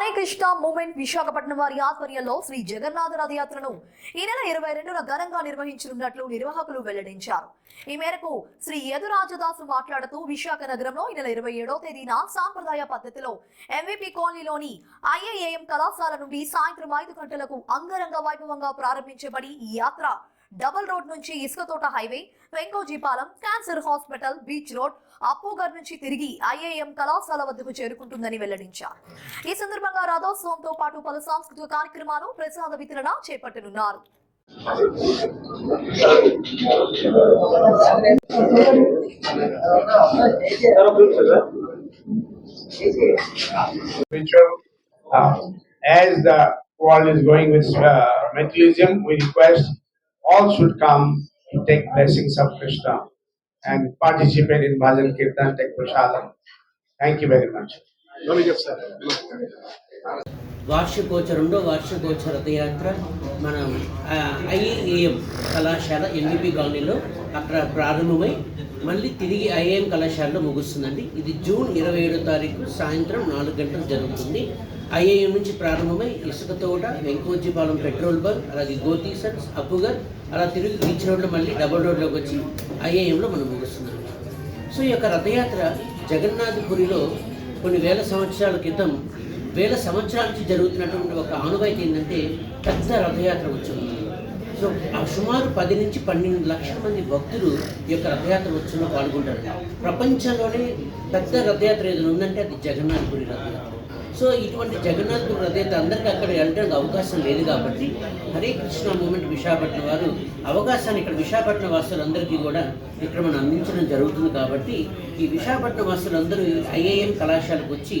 Hare Krishna moment Visakhapatnam వారి ఆధ్వర్యంలో శ్రీ జగన్నాథ రథయాత్రను ఈ నెల ఇరవై రెండున ఘనంగా నిర్వహించనున్నట్లు నిర్వాహకులు వెల్లడించారు. ఈ మేరకు శ్రీ యదురాజదాసు మాట్లాడుతూ విశాఖ నగరంలో ఈ నెల ఇరవై ఏడో తేదీన సాంప్రదాయ పద్ధతిలో ఎంవిపి కాలనీలోని ఐఏఎం కళాశాల నుండి సాయంత్రం ఐదు గంటలకు అంగరంగ వైభవంగా ప్రారంభించబడి ఈ యాత్ర డబుల్ రోడ్ నుంచి Isukathota highway Venkojipalem cancer hospital beach road Appughar నుంచి తిరిగి ఐఏఎం కళాశాల వద్దకు చేరుకుంటుందని వెల్లడించారు. ఈ సందర్భంగా రథోత్సవంతో పాటు పలు సాంస్కృతిక కార్యక్రమాలు ప్రసాద వితరణ చేపట్టనున్నారు. As the world is going with uh, materialism, we request all should come to take blessings of Krishna and participate in bhajan kirtan, take prasadam. Thank you very much. వార్షికోచ రెండో వార్షికోచ రథయాత్ర మనం ఐఏఎం కళాశాల ఎన్విపి కాలనీలో అక్కడ ప్రారంభమై మళ్ళీ తిరిగి IIM కళాశాలలో ముగుస్తుందండి. ఇది జూన్ ఇరవై ఏడో తారీఖు సాయంత్రం నాలుగు గంటలకు జరుగుతుంది. ఐఏఎం నుంచి ప్రారంభమై ఇసుక తోట వెంకోజీపాలెం పెట్రోల్ బంక్ అలాగే గోతీసన్స్ అప్పుగర్ అలా తిరిగి బీచ్ రోడ్లో మళ్ళీ డబుల్ రోడ్లోకి వచ్చి ఐఏఎంలో మనం ముగుస్తున్నాం. సో ఈ యొక్క రథయాత్ర జగన్నాథపురిలో కొన్ని వేల సంవత్సరాల క్రితం వేల సంవత్సరాల నుంచి జరుగుతున్నటువంటి ఒక ఆనవాయితీ ఏంటంటే పెద్ద రథయాత్ర వచ్చింది సుమారు పది నుంచి పన్నెండు లక్షల మంది భక్తులు ఈ యొక్క రథయాత్ర ఉత్సవంలో పాల్గొంటారు. ప్రపంచంలోనే పెద్ద రథయాత్ర ఏదైనా ఉందంటే అది జగన్నాథపురి రథయాత్ర. సో ఇటువంటి జగన్నాథపురి రథయాత్ర అందరికీ అక్కడ వెళ్ళడానికి అవకాశం లేదు కాబట్టి హరే కృష్ణ మూమెంట్ విశాఖపట్నం వారు అవకాశాన్ని ఇక్కడ విశాఖపట్నం వాసులందరికీ కూడా ఇక్కడ మనం అందించడం జరుగుతుంది కాబట్టి ఈ విశాఖపట్నం వాసులందరూ ఐఏఎం కళాశాలకు వచ్చి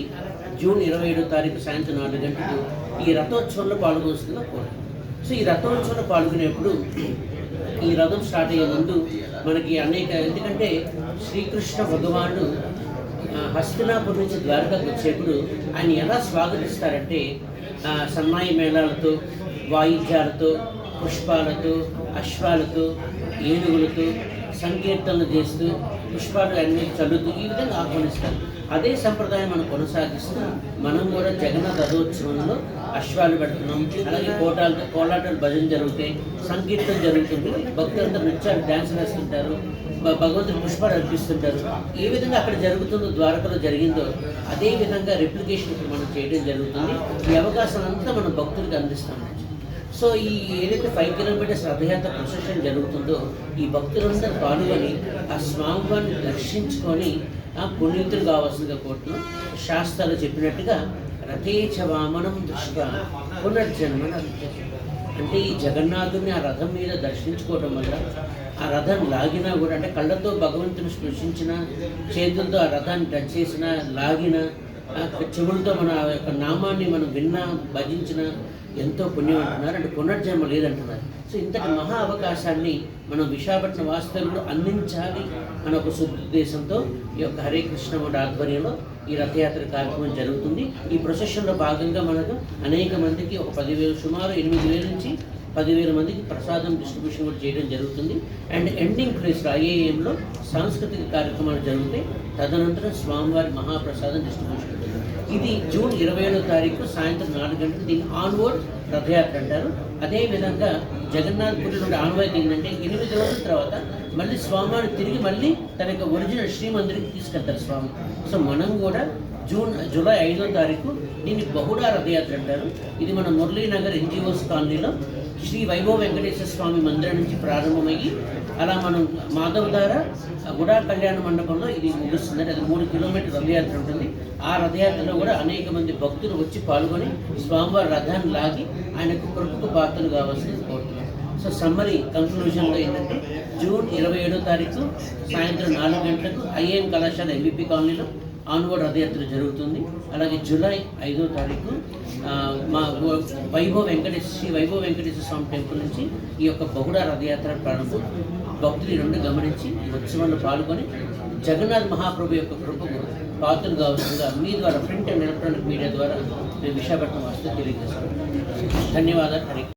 జూన్ ఇరవై ఏడో తారీఖు సాయంత్రం నాలుగు గంటలకు ఈ రథోత్సవంలో పాల్గొస్తుందిగా కోరు సో ఈ రథోత్సవంలో పాల్గొనేప్పుడు ఈ రథం స్టార్ట్ అయ్యే ముందు మనకి అనేక ఎందుకంటే శ్రీకృష్ణ భగవానుడు హస్తినాపురం నుంచి ద్వారకకు వచ్చేప్పుడు ఆయన ఎలా స్వాగతిస్తారంటే సన్నాయి మేళాలతో వాయిద్యాలతో పుష్పాలతో అశ్వాలతో ఏనుగులతో సంకీర్తనలు చేస్తూ పుష్పాలు అన్ని చల్లుతూ ఈ విధంగా ఆహ్వానిస్తారు. అదే సంప్రదాయం మనం కొనసాగిస్తూ మనం కూడా జగన్నాథ రథోత్సవంలో అశ్వాలు పెడుతున్నాం. అలాగే కోటాలతో కోలాటలు భజన జరుగుతాయి సంకీర్తన జరుగుతుంది. భక్తులంతా నృత్యాలు డ్యాన్స్ వేస్తుంటారు. భ- భగవంతుని పుష్పాలు అర్పిస్తుంటారు. ఏ విధంగా అక్కడ జరుగుతుందో ద్వారకలో జరిగిందో అదే విధంగా రెప్లికేషన్ మనం చేయడం జరుగుతుంది. ఈ అవకాశం అంతా మనం భక్తులకు అందిస్తాం. సో ఈ ఏదైతే ఫైవ్ కిలోమీటర్స్ రథయాత్ర ప్రొసెషన్ జరుగుతుందో ఈ భక్తులందరూ పాల్గొని ఆ స్వామివారిని దర్శించుకొని ఆ పునీతులు కావాల్సిందిగా కోరుతున్నాం. శాస్త్రాలు చెప్పినట్టుగా రథేచ వామనం దృష్ట్యా పునర్జన్మన అంటే ఈ జగన్నాథుని ఆ రథం మీద దర్శించుకోవడం వల్ల ఆ రథం లాగినా కూడా అంటే కళ్ళతో భగవంతుని స్పృశించిన చేతులతో ఆ రథాన్ని టచ్ చేసిన లాగిన ఆ చెవులతో మన యొక్క నామాన్ని మనం విన్నా భజించిన ఎంతో పుణ్యం అంటున్నారు అంటే పునర్జన్మ లేదంటున్నారు. సో ఇంతటి మహా అవకాశాన్ని మనం విశాఖపట్నం వాస్తవులు అందించాలి అన్న ఒక సదుద్దేశంతో ఈ యొక్క హరే కృష్ణ ఆధ్వర్యంలో ఈ రథయాత్ర కార్యక్రమం జరుగుతుంది. ఈ ప్రొసెషన్లో భాగంగా మనకు అనేక మందికి ఒక పదివేలు సుమారు ఎనిమిది వేల నుంచి పదివేల మందికి ప్రసాదం డిస్ట్రిబ్యూషన్ కూడా చేయడం జరుగుతుంది. అండ్ ఎండింగ్ ప్లేస్లో ఐఏఎంలో సాంస్కృతిక కార్యక్రమాలు జరుగుతాయి. తదనంతరం స్వామివారి మహాప్రసాదం డిస్ట్రిబ్యూషన్ ఇది జూన్ ఇరవై ఏడో తారీఖు సాయంత్రం నాలుగు గంటలకు దీన్ని ఆన్వర్డ్ రథయాత్ర అంటారు. అదేవిధంగా జగన్నాథ్పురి నుండి ఆన్వాయితీ ఏంటంటే ఎనిమిది రోజుల తర్వాత మళ్ళీ స్వామివారు తిరిగి మళ్ళీ తన యొక్క ఒరిజినల్ శ్రీమందిరికి తీసుకెళ్తారు స్వామి. సో మనం కూడా జూన్ జూలై ఐదో తారీఖు దీన్ని బహుడా రథయాత్ర అంటారు. ఇది మన మురళీనగర్ ఎన్జిఓస్ కాలనీలో శ్రీ వైభవ వెంకటేశ్వర స్వామి మందిరం నుంచి ప్రారంభమయ్యి అలా మనం మాధవ్ ద్వారా గుడా కళ్యాణ మండపంలో ఇది ముగుస్తుంది. అది మూడు కిలోమీటర్ రథయాత్ర ఉంటుంది. ఆ రథయాత్రలో కూడా అనేక మంది భక్తులు వచ్చి పాల్గొని స్వామివారి రథాన్ని లాగి ఆయనకు కృపకు పాత్రలు కావాల్సింది కోరుతున్నాం సో సమ్మరీ కంక్లూజన్లో ఏంటంటే జూన్ ఇరవై ఏడో తారీఖు సాయంత్రం నాలుగు గంటలకు ఐఏఎం కళాశాల ఎంబీపీ కాలనీలో ఆన్వర్డ్ రథయాత్ర జరుగుతుంది. అలాగే జూలై ఐదో తారీఖు మా వైభవ వెంకటేశ్వర శ్రీ వైభవ్ వెంకటేశ్వర స్వామి టెంపుల్ నుంచి ఈ యొక్క బహుడ రథయాత్ర ప్రారంభం. భక్తులు ఈ రెండు గమనించి ఈ ఉత్సవంలో పాల్గొని జగన్నాథ్ మహాప్రభు యొక్క కృపకు పాత్రలు కావాల్సిందిగా మీ ద్వారా ప్రింట్ అండ్ ఎలక్ట్రానిక్ మీడియా ద్వారా మేము విశాఖపట్నం వస్తూ తెలియజేస్తాం ధన్యవాదాలు. హరి